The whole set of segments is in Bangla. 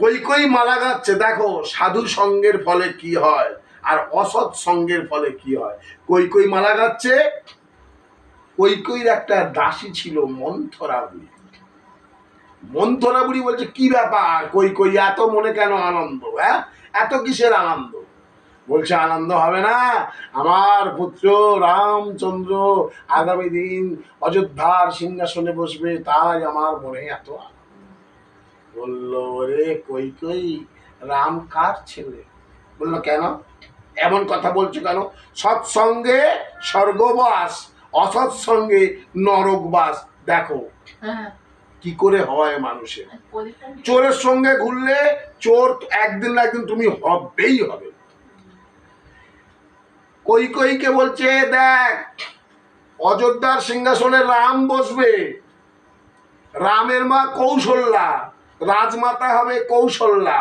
কই কই মালা গাচ্ছে, দেখো, সাধু সঙ্গের ফলে কি হয় আর অসৎ সঙ্গের ফলে কি হয়? কই কই মালা গাচ্ছে? কই কইর একটা দাসী ছিল মন্থরা বুড়ি মন্থরা বুড়ি বলছে, কি ব্যাপার? কই কই, এত মনে কেন আনন্দ হ্যাঁ? এত কিসের আনন্দ? বলছে, আনন্দ হবে না। আমার পুত্র রামচন্দ্র আগামী দিন অযোধ্যার সিংহাসনে বসবে, তাই আমার মনে এত আনন্দ। বলল রে কই কই? রাম কার ছেলে? বলল কেন? এমন কথা বলছো কেন? সৎসঙ্গে স্বর্গবাস অসৎ সঙ্গে নরকবাস। দেখো হ্যাঁ। কি করে হয় মানুষের? চোরের সঙ্গে ঘুরলে চোর একদিন না একদিন তুমি হবেই হবে। কই কইকে বলছে দেখ অযোধ্যার সিংহাসনে রাম বসবে। রামের মা কৌশল্যা। রাজমাতা হবে কৌশল্যা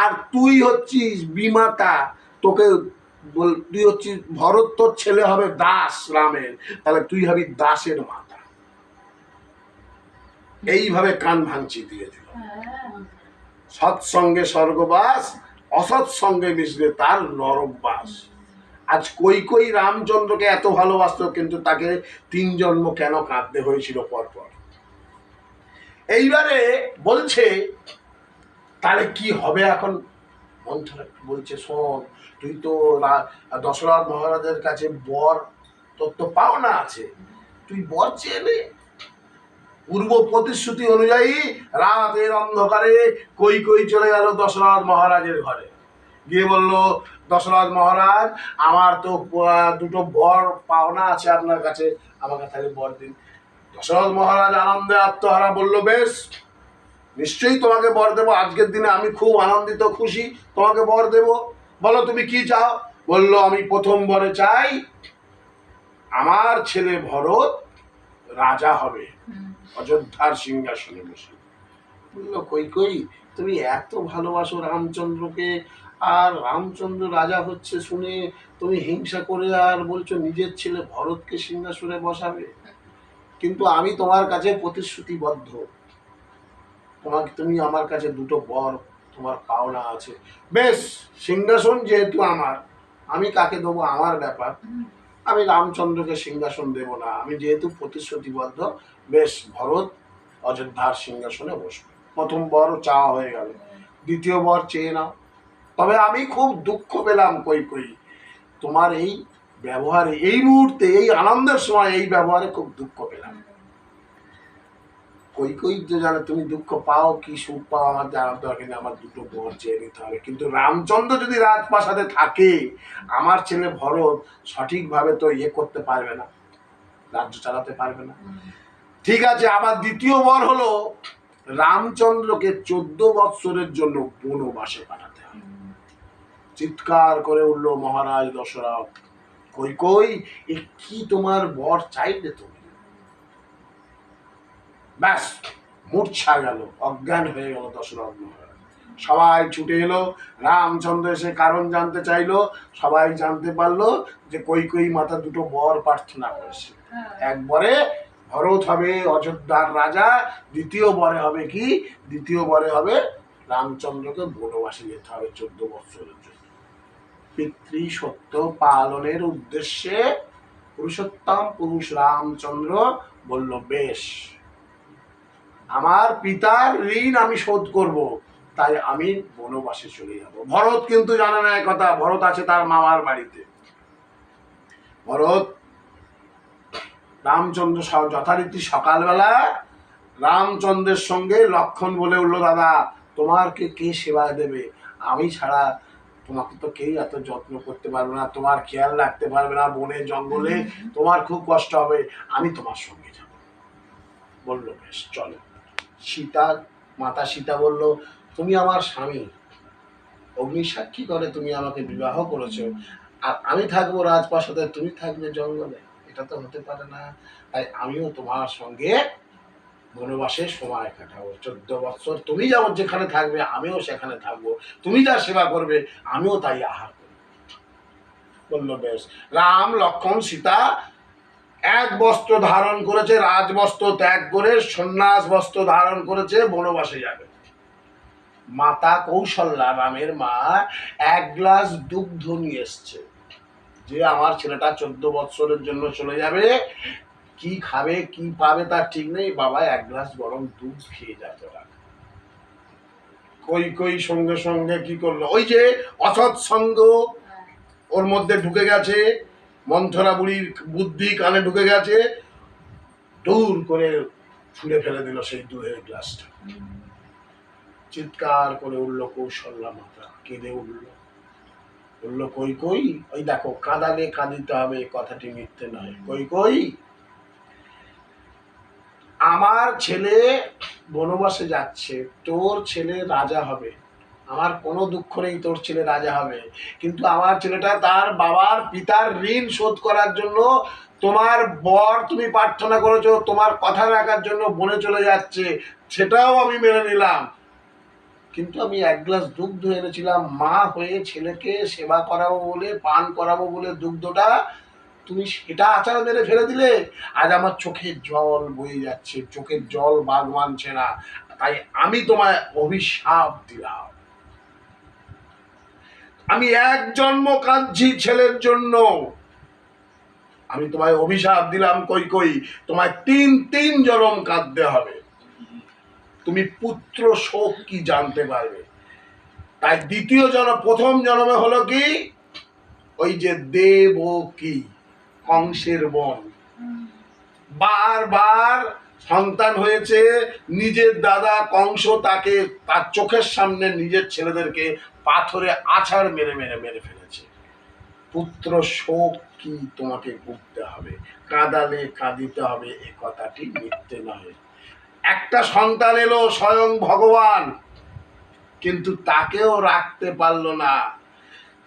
আর তুই হচ্ছিস বিমাতা। তোকে তুই হচ্ছিস ভরত, তোর ছেলে হবে দাস রামের। তাহলে তুই হবি দাসের মাতা। এইভাবে কান ভাঙচি দিয়ে সৎসঙ্গে স্বর্গবাস অসৎ সঙ্গে মিশলে তার নরকবাস। আজ কই কই রামচন্দ্রকে এত ভালোবাসতো, কিন্তু তাকে তিন জন্ম কেন কাঁদতে হয়েছিল পরপর? এইবারে বলছে, তাহলে কি হবে এখন? বলছে, শোন, তুই তো দশরথ মহারাজের কাছে বর, তোর তো পাওনা আছে। তুই বর চেয়ে নে। পূর্ব প্রতিশ্রুতি অনুযায়ী রাতের অন্ধকারে কই কই চলে গেল দশরথ মহারাজের ঘরে। গিয়ে বলল, দশরথ মহারাজ, আমার তো দুটো বর পাওনা আছে আপনার কাছে। আমাকে তাহলে বর দিন। দশরথ মহারাজ আনন্দে আত্মহারা বলল বেশ নিশ্চয়ই তোমাকে বর দেবো। আজকের দিনে আমি খুব আনন্দিত খুশি। তোমাকে বর দেব। বলো তুমি কি চাও? বলল আমি প্রথম বরে চাই আমার ছেলে ভরত রাজা হবে। অযোধ্যার সিংহাসনে বসে। বলল কই কই তুমি এত ভালোবাসো রামচন্দ্রকে আর রামচন্দ্র রাজা হচ্ছে শুনে তুমি হিংসা করে আর বলছো নিজের ছেলে ভরতকে সিংহাসনে বসাবে? কিন্তু আমি তোমার কাছে প্রতিশ্রুতিবদ্ধ। তোমাকে, তুমি আমার কাছে দুটো বর, তোমার পাওনা আছে। বেশ, সিংহাসন যেহেতু আমার, আমি কাকে দেবো আমার ব্যাপার? আমি রামচন্দ্রকে সিংহাসন দেব না। আমি যেহেতু প্রতিশ্রুতিবদ্ধ, বেশ, ভরত অযোধ্যার সিংহাসনে বসবে। প্রথম বর চাওয়া হয়ে গেল। দ্বিতীয় বর চেয়ে নাও। তবে আমি খুব দুঃখ পেলাম, কই কই। তোমার এই ব্যবহারে, এই মুহূর্তে, এই আনন্দের সময় এই ব্যবহারে খুব দুঃখ পেলাম। কই কই যে জানে, তুমি দুঃখ পাও কি সুখ পাও, আমার জানার দরকার নেই, আমার দুটো বর চেয়ে নিতে হবে। কিন্তু রামচন্দ্র যদি রাজপ্রাসাদে থাকে, আমার ছেলে ভরত সঠিকভাবে তো ইয়ে করতে পারবে না, রাজ্য চালাতে পারবে না। ঠিক আছে আবার দ্বিতীয় বর হলো রামচন্দ্রকে চোদ্দ বৎসরের জন্য বনবাসে পাঠাতে হবে। চিৎকার করে উঠল মহারাজ দশরথ। কই কই? এ কি তোমার বর চাইলে তুমি ব্যাস মূর্ছা গেল অজ্ঞান হয়ে গেল দশরথ মহারাজ। সবাই ছুটে এলো রামচন্দ্র এসে কারণ জানতে চাইলো সবাই জানতে পারল যে কই কই মাতা দুটো বর প্রার্থনা করেছে। হ্যাঁ। একবারে ভরত হবে অযোধ্যার রাজা দ্বিতীয় বরে হবে কি? দ্বিতীয় বরে হবে রামচন্দ্রকে বনবাসে যেতে হবে চোদ্দ বৎসরের জন্য। পিতৃ সত্য পালনের উদ্দেশ্যে পুরুষোত্তম পুরুষ রামচন্দ্র বলল, বেশ, আমার পিতার ঋণ আমি শোধ করব, তাই আমি বনবাসে চলে যাব। ভরত কিন্তু জানে না কথা, ভরত আছে তার মামার বাড়িতে। ভরত, রামচন্দ্র যথারীতি সকালবেলা রামচন্দ্রের সঙ্গে লক্ষণ বলে উঠল, দাদা, তোমার কে কে সেবা দেবে? আমি ছাড়া তোমাকে তো কেউ এত যত্ন করতে পারবে না তোমার খেয়াল রাখতে পারবে না বনে জঙ্গলে তোমার খুব কষ্ট হবে আমি তোমার সঙ্গে যাব। বলল বেশ চলো। সীতা মাতা সীতা বলল তুমি আমার স্বামী। অগ্নিসাক্ষী করে তুমি আমাকে বিবাহ করেছ। আর আমি থাকব রাজপ্রাসাদে তুমি থাকবে জঙ্গলে। এটা তো হতে পারে না। তাই আমিও তোমার সঙ্গে বনবাসে সময় কাটাবো চোদ্দ বছর তুমি যেমন যেখানে থাকবে, আমিও সেখানে থাকব। তুমি যা সেবা করবে, আমিও তাই আহার করব। বলল, বেশ। রাম, লক্ষণ, সীতা এক বস্ত্র ধারণ করেছে, রাজবস্ত্র ত্যাগ করে সন্ন্যাস বস্ত্র ধারণ করেছে, বনবাসে যাবে। মাতা কৌশল্যা রামের মা এক গ্লাস দুগ্ধ নিয়ে এসছে। যে আমার ছেলেটা চোদ্দ বৎসরের জন্য চলে যাবে কি খাবে, কি পাবে তার ঠিক নেই। বাবা এক গ্লাস গরম দুধ খেয়ে যা তোরা কই কই, সঙ্গে সঙ্গে কি করল? ওই যে অসৎ সঙ্গ ওর মধ্যে ঢুকে গেছে মন্থরা বুড়ির বুদ্ধি কানে ঢুকে গেছে, দূর করে ছুঁড়ে ফেলে দিল সেই দুধের গ্লাসটা। চিৎকার করে উঠল কৌশল্যা মাতা কেঁদে উঠল। বলল, কই কই? ওই দেখো কাঁদালে কাঁদিতে হবে কথাটি মিথ্যে নয়। কই কই? আমার ছেলে বনবাসে যাচ্ছে, তোর ছেলে রাজা হবে। আমার কোনো দুঃখ নেই, তোর ছেলে রাজা হবে। কিন্তু আমার ছেলেটা তার বাবার পিতার ঋণ শোধ করার জন্য তোমার বর তুমি প্রার্থনা করেছ, তোমার কথা রাখার জন্য বনে চলে যাচ্ছে, সেটাও আমি মেনে নিলাম। কিন্তু আমি এক গ্লাস দুগ্ধ এনেছিলাম, মা হয়ে ছেলেকে সেবা করাবো বলে, পান করাবো বলে দুগ্ধটা তুমি সেটা আচার মেরে ফেলে দিলে, আজ আমার চোখের জল বয়ে যাচ্ছে, চোখের জল বাগ মানছে না। তাই আমি তোমায় অভিশাপ দিলাম। আমি এক জন্ম কাঁদছি ছেলের জন্য। আমি তোমায় অভিশাপ দিলাম কই কই, তোমায় তিন তিন জনম কাঁদতে হবে। তুমি পুত্র শোক কি জানতে পারবে? তাই দ্বিতীয় জন্ম, প্রথম জন্মে হলো কি? ওই যে দেব কি? কংসের বোন। বারবার সন্তান হয়েছে, নিজের দাদা কংস তাকে তার চোখের সামনে নিজের ছেলেদেরকে পাথরে আছাড় মেরে মেরে মেরে ফেলেছে। পুত্র শোক কি তোমাকে করতে হবে? কাঁদালে কাঁদিতে হবে, এ কথাটি মিথ্যে নয় একটা সন্তান এলো স্বয়ং ভগবান, কিন্তু তাকেও রাখতে পারল না।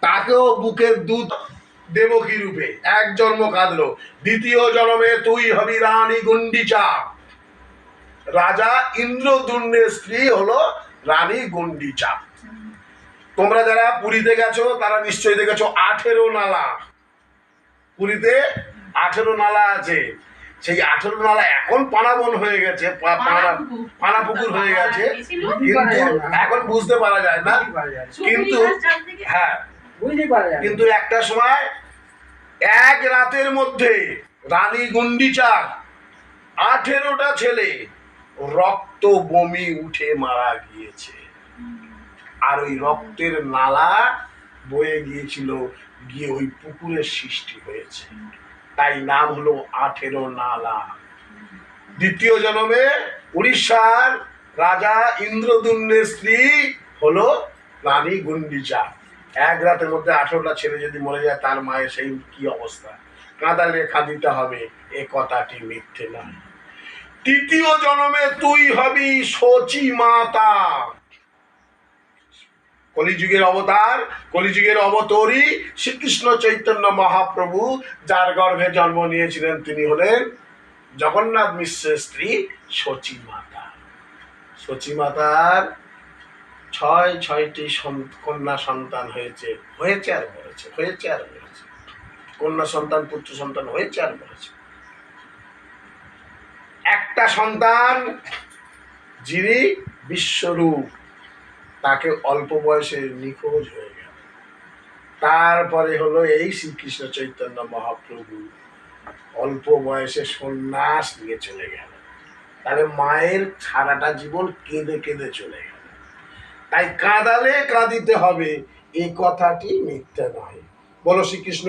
তাকেও বুকের দুধ দেবকী রূপে। এক জন্ম কাঁদলো। দ্বিতীয় জন্মে তুই হবি রানী গুন্ডিচা। রাজা ইন্দ্রদুন্নের স্ত্রী হলো রানী গুন্ডিচা। তোমরা যারা পুরীতে গেছো তারা নিশ্চয়ই দেখেছ আঠেরো নালা। পুরীতে আঠেরো নালা আছে। সেই আঠেরো নালা এখন পানাবন হয়ে গেছে পানা পুকুর হয়ে গেছে। কিন্তু এখন বুঝতে পারা যায় না। কিন্তু হ্যাঁ কিন্তু একটা সময় এক রাতের মধ্যে রানী গুন্ডিচার আঠেরোটা ছেলে রক্ত বমি উঠে মারা গিয়েছে। আর ওই রক্তের নালা বয়ে গিয়েছিল, গিয়ে ওই পুকুরের সৃষ্টি হয়েছে। তাই নাম হলো আঠেরো নালা। দ্বিতীয় জন্মে উড়িষ্যার রাজা ইন্দ্রদুন্নের স্ত্রী হলো রানী গুন্ডিচা এক রাতের মধ্যে আঠেরোটা ছেলে যদি মরে যায়, তার মায়ের সেই কি অবস্থা? কাঁদালে কাঁদিতে হবে, এ কথাটি মিথ্যে নয়। তৃতীয় জন্মে তুই হবি শচী মাতা। কলিযুগের অবতার, কলিযুগের অবতরী শ্রীকৃষ্ণ চৈতন্য মহাপ্রভু, যার গর্ভে জন্ম নিয়েছিলেন তিনি হলেন জগন্নাথ মিশ্রের স্ত্রী শচী মাতা। শচী মাতার ছয়, ছয়টি কন্যা সন্তান হয়েছে হয়েছে আর হয়েছে হয়েছে আর হয়েছে। কন্যা সন্তান, পুত্র সন্তান হয়েছে আর হয়েছে। একটা সন্তান যিনি বিশ্বরূপ, তাকে অল্প বয়সে নিখোঁজ হয়ে গেল। তারপরে হলো এই শ্রীকৃষ্ণ চৈতন্য মহাপ্রভু অল্প বয়সে সন্ন্যাস নিয়ে চলে গেল তাহলে মায়ের সারাটা জীবন কেঁদে কেঁদে চলে গেল। তাই কাঁদালে কাঁদিতে হবে। এই কথাটি মিথ্যা নয়। বলো শ্রীকৃষ্ণ।